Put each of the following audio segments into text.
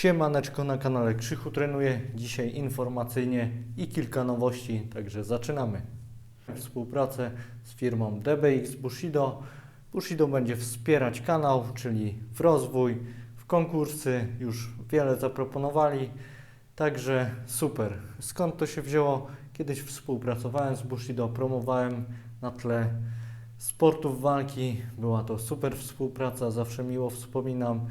Siemaneczko na kanale Krzychu Trenuje. Dzisiaj informacyjnie i kilka nowości, także zaczynamy. Współpracę z firmą DBX Bushido. Bushido będzie wspierać kanał, czyli w rozwój, w konkursy. Już wiele zaproponowali, także super. Skąd to się wzięło? Kiedyś współpracowałem z Bushido, promowałem na tle sportów walki. Była to super współpraca, zawsze miło wspominam.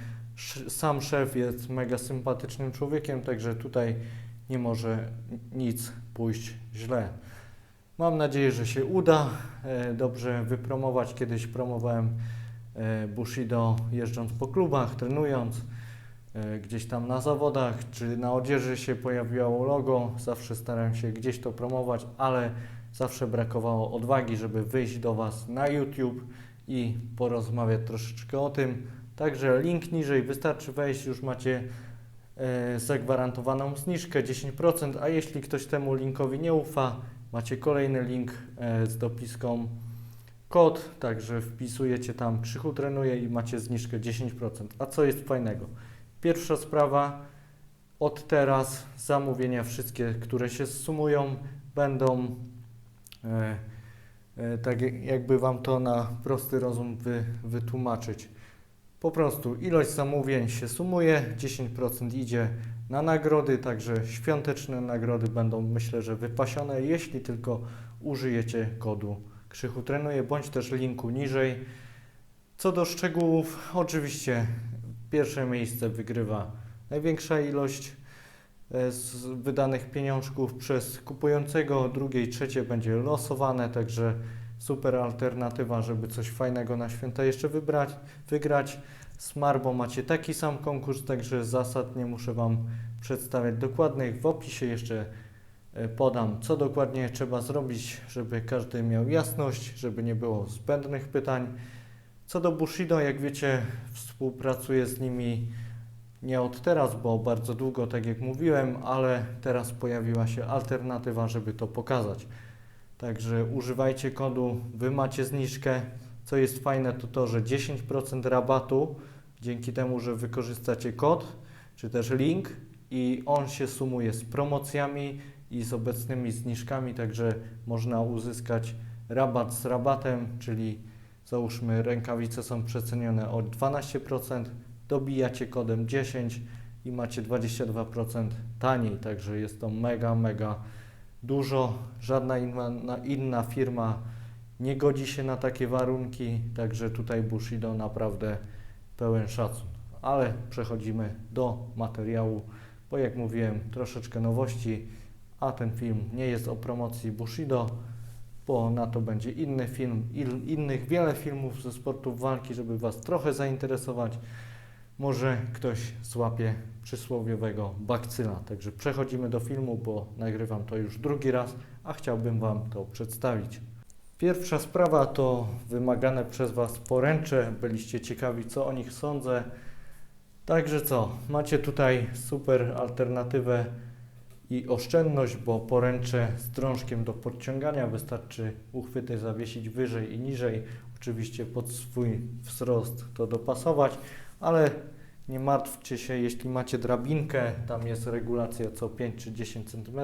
Sam szef jest mega sympatycznym człowiekiem, także tutaj nie może nic pójść źle. Mam nadzieję, że się uda e, dobrze wypromować. Kiedyś promowałem e, Bushido jeżdżąc po klubach, trenując, e, gdzieś tam na zawodach, czy na odzieży się pojawiało logo. Zawsze starałem się gdzieś to promować, ale zawsze brakowało odwagi, żeby wyjść do Was na YouTube i porozmawiać troszeczkę o tym. Także link niżej, wystarczy wejść, już macie e, zagwarantowaną zniżkę 10%, a jeśli ktoś temu linkowi nie ufa, macie kolejny link e, z dopiską kod, także wpisujecie tam Krzychu Trenuje i macie zniżkę 10%. A co jest fajnego? Pierwsza sprawa, od teraz zamówienia wszystkie, które się sumują, będą e, e, tak jakby Wam to na prosty rozum wy, wytłumaczyć. Po prostu ilość zamówień się sumuje, 10% idzie na nagrody, także świąteczne nagrody będą myślę, że wypasione, jeśli tylko użyjecie kodu Krzychu Trenuje, bądź też linku niżej. Co do szczegółów, oczywiście pierwsze miejsce wygrywa największa ilość e, z wydanych pieniążków przez kupującego, drugie i trzecie będzie losowane, także super alternatywa, żeby coś fajnego na święta jeszcze wybrać, wygrać. Z Marbo macie taki sam konkurs, także zasad nie muszę Wam przedstawiać dokładnych. W opisie jeszcze e, podam, co dokładnie trzeba zrobić, żeby każdy miał jasność, żeby nie było zbędnych pytań. Co do Bushido, jak wiecie, współpracuję z nimi nie od teraz, bo bardzo długo, tak jak mówiłem, ale teraz pojawiła się alternatywa, żeby to pokazać. Także używajcie kodu, Wy macie zniżkę. Co jest fajne, to to, że 10% rabatu dzięki temu, że wykorzystacie kod, czy też link i on się sumuje z promocjami i z obecnymi zniżkami, także można uzyskać rabat z rabatem, czyli załóżmy rękawice są przecenione o 12%, dobijacie kodem 10 i macie 22% taniej, także jest to mega, mega dużo. Żadna inna, na- inna firma nie godzi się na takie warunki, także tutaj Bushido naprawdę pełen szacun. Ale przechodzimy do materiału, bo jak mówiłem, troszeczkę nowości, a ten film nie jest o promocji Bushido, bo na to będzie inny film, il, innych wiele filmów ze sportów walki, żeby Was trochę zainteresować. Może ktoś złapie przysłowiowego bakcyla. Także przechodzimy do filmu, bo nagrywam to już drugi raz, a chciałbym Wam to przedstawić. Pierwsza sprawa to wymagane przez Was poręcze. Byliście ciekawi, co o nich sądzę. Także co, macie tutaj super alternatywę i oszczędność, bo poręcze z drążkiem do podciągania wystarczy uchwyty zawiesić wyżej i niżej. Oczywiście pod swój wzrost to dopasować, ale nie martwcie się, jeśli macie drabinkę, tam jest regulacja co 5 czy 10 cm.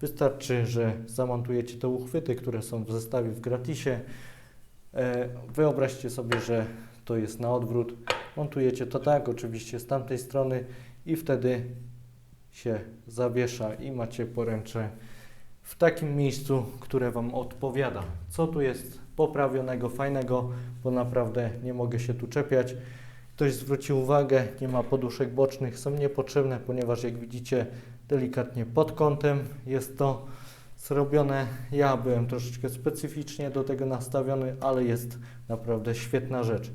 Wystarczy, że zamontujecie te uchwyty, które są w zestawie w gratisie. E, Wyobraźcie sobie, że to jest na odwrót. Montujecie to tak, oczywiście z tamtej strony i wtedy się zawiesza i macie poręcze w takim miejscu, które Wam odpowiada. Co tu jest poprawionego, fajnego, bo naprawdę nie mogę się tu czepiać. Ktoś zwrócił uwagę, nie ma poduszek bocznych, są niepotrzebne, ponieważ jak widzicie delikatnie pod kątem jest to zrobione. Ja byłem troszeczkę specyficznie do tego nastawiony, ale jest naprawdę świetna rzecz.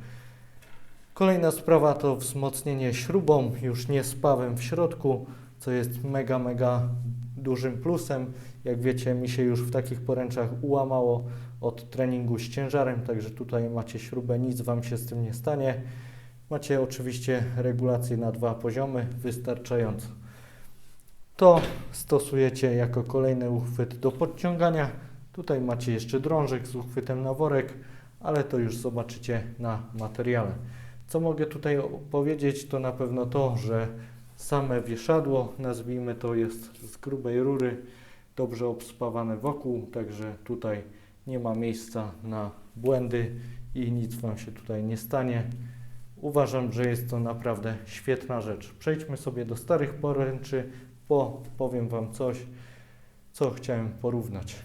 Kolejna sprawa to wzmocnienie śrubą, już nie z pawem w środku, co jest mega, mega dużym plusem. Jak wiecie, mi się już w takich poręczach ułamało od treningu z ciężarem, także tutaj macie śrubę, nic Wam się z tym nie stanie. Macie oczywiście regulację na dwa poziomy, wystarczająco. To stosujecie jako kolejny uchwyt do podciągania. Tutaj macie jeszcze drążek z uchwytem na worek, ale to już zobaczycie na materiale. Co mogę tutaj powiedzieć, to na pewno to, że Same wieszadło, nazwijmy to, jest z grubej rury, dobrze obspawane wokół, także tutaj nie ma miejsca na błędy i nic Wam się tutaj nie stanie. Uważam, że jest to naprawdę świetna rzecz. Przejdźmy sobie do starych poręczy, bo powiem Wam coś, co chciałem porównać.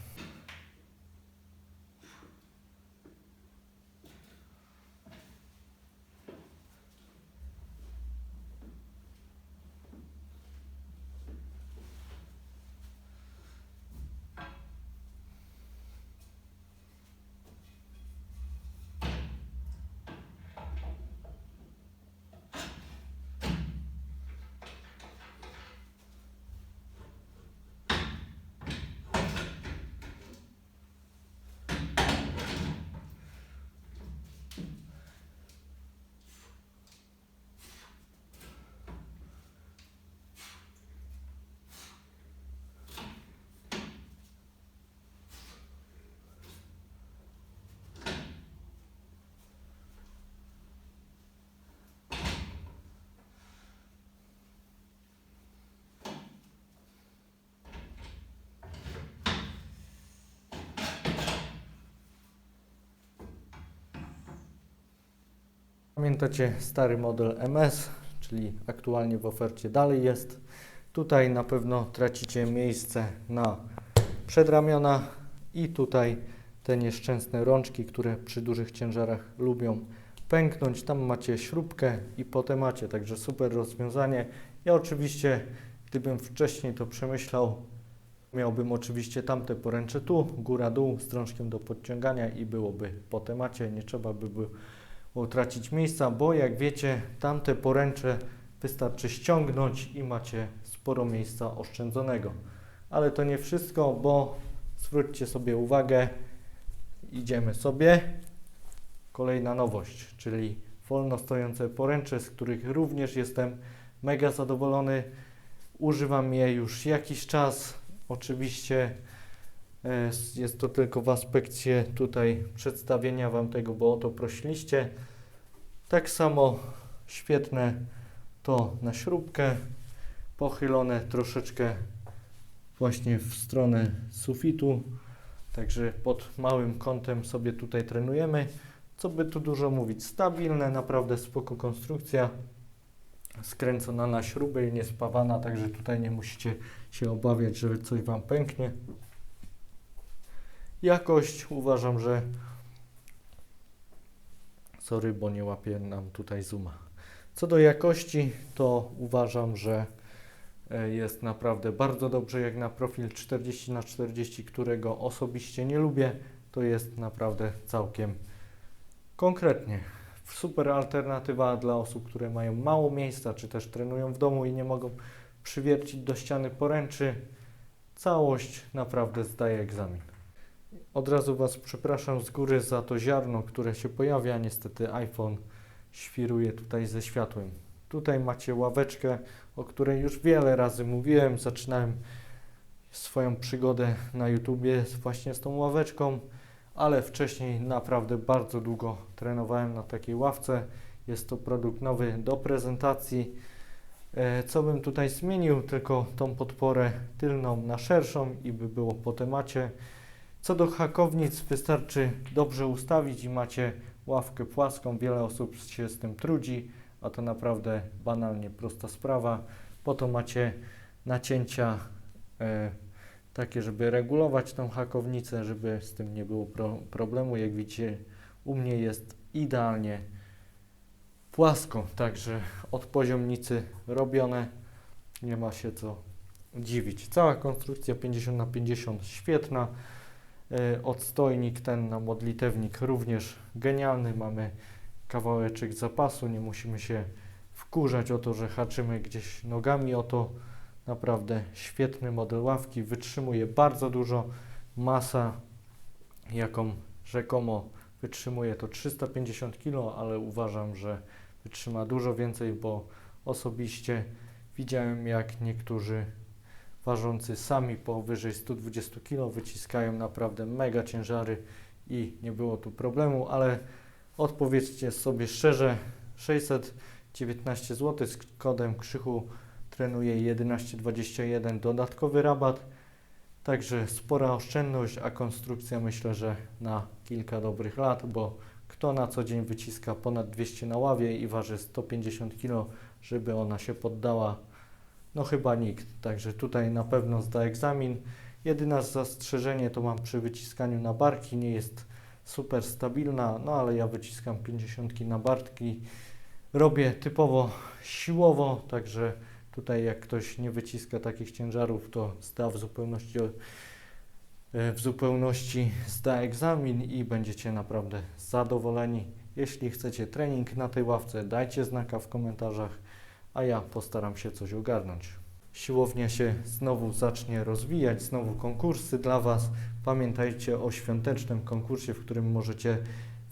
Pamiętacie stary model MS, czyli aktualnie w ofercie dalej jest. Tutaj na pewno tracicie miejsce na przedramiona i tutaj te nieszczęsne rączki, które przy dużych ciężarach lubią pęknąć. Tam macie śrubkę i potem macie, także super rozwiązanie. Ja oczywiście, gdybym wcześniej to przemyślał, miałbym oczywiście tamte poręcze tu, góra-dół z drążkiem do podciągania i byłoby po temacie, nie trzeba by było utracić miejsca, bo jak wiecie, tamte poręcze wystarczy ściągnąć i macie sporo miejsca oszczędzonego. Ale to nie wszystko, bo zwróćcie sobie uwagę, idziemy sobie. Kolejna nowość, czyli wolno stojące poręcze, z których również jestem mega zadowolony. Używam je już jakiś czas. Oczywiście jest to tylko w aspekcie tutaj przedstawienia Wam tego, bo o to prosiliście. Tak samo świetne to na śrubkę, pochylone troszeczkę właśnie w stronę sufitu. Także pod małym kątem sobie tutaj trenujemy. Co by tu dużo mówić, stabilne, naprawdę spoko konstrukcja. Skręcona na śrubę i niespawana, także tutaj nie musicie się obawiać, że coś Wam pęknie. Jakość uważam, że sorry, bo nie łapie nam tutaj zooma. Co do jakości, to uważam, że e, jest naprawdę bardzo dobrze, jak na profil 40 na 40 którego osobiście nie lubię, to jest naprawdę całkiem konkretnie. Super alternatywa dla osób, które mają mało miejsca, czy też trenują w domu i nie mogą przywiercić do ściany poręczy. Całość naprawdę zdaje egzamin. Od razu Was przepraszam z góry za to ziarno, które się pojawia. Niestety iPhone świruje tutaj ze światłem. Tutaj macie ławeczkę, o której już wiele razy mówiłem. Zaczynałem swoją przygodę na YouTubie właśnie z tą ławeczką, ale wcześniej naprawdę bardzo długo trenowałem na takiej ławce. Jest to produkt nowy do prezentacji. E, Co bym tutaj zmienił? Tylko tą podporę tylną na szerszą i by było po temacie. Co do hakownic, wystarczy dobrze ustawić i macie ławkę płaską. Wiele osób się z tym trudzi, a to naprawdę banalnie prosta sprawa. Po to macie nacięcia e, takie, żeby regulować tą hakownicę, żeby z tym nie było pro, problemu. Jak widzicie, u mnie jest idealnie płasko, także od poziomnicy robione, nie ma się co dziwić. Cała konstrukcja 50 na 50 świetna. E, Odstojnik ten na modlitewnik również genialny. Mamy kawałeczek zapasu, nie musimy się wkurzać o to, że haczymy gdzieś nogami o to. Naprawdę świetny model ławki, wytrzymuje bardzo dużo. Masa, jaką rzekomo wytrzymuje, to 350 kg, ale uważam, że wytrzyma dużo więcej, bo osobiście widziałem, jak niektórzy ważący sami powyżej 120 kg wyciskają naprawdę mega ciężary i nie było tu problemu, ale odpowiedzcie sobie szczerze, 619 zł z kodem krzychu trenuje 11,21 dodatkowy rabat. Także spora oszczędność, a konstrukcja myślę, że na kilka dobrych lat, bo kto na co dzień wyciska ponad 200 na ławie i waży 150 kg, żeby ona się poddała, no chyba nikt. Także tutaj na pewno zda egzamin. Jedyne zastrzeżenie to mam przy wyciskaniu na barki, nie jest super stabilna, no ale ja wyciskam 50 na barki. Robię typowo siłowo, także tutaj jak ktoś nie wyciska takich ciężarów, to zda w zupełności, e, w zupełności zda egzamin i będziecie naprawdę zadowoleni. Jeśli chcecie trening na tej ławce, dajcie znaka w komentarzach, a ja postaram się coś ogarnąć. Siłownia się znowu zacznie rozwijać, znowu konkursy dla Was. Pamiętajcie o świątecznym konkursie, w którym możecie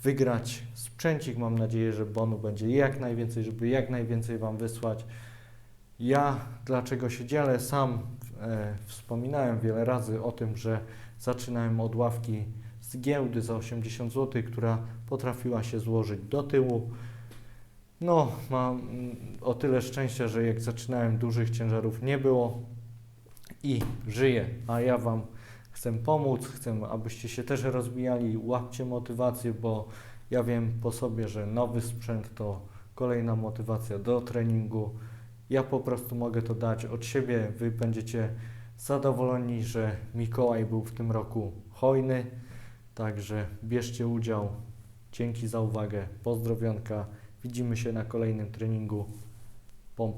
wygrać sprzęcik. Mam nadzieję, że bonu będzie jak najwięcej, żeby jak najwięcej Wam wysłać. Ja dlaczego się dzielę? Sam e, wspominałem wiele razy o tym, że zaczynałem od ławki z giełdy za 80 zł, która potrafiła się złożyć do tyłu. No, mam mm, o tyle szczęścia, że jak zaczynałem dużych ciężarów nie było i żyję, a ja Wam chcę pomóc, chcę, abyście się też rozwijali, łapcie motywację, bo ja wiem po sobie, że nowy sprzęt to kolejna motywacja do treningu. Ja po prostu mogę to dać od siebie. Wy będziecie zadowoleni, że Mikołaj był w tym roku hojny. Także bierzcie udział. Dzięki za uwagę. Pozdrowionka. Widzimy się na kolejnym treningu.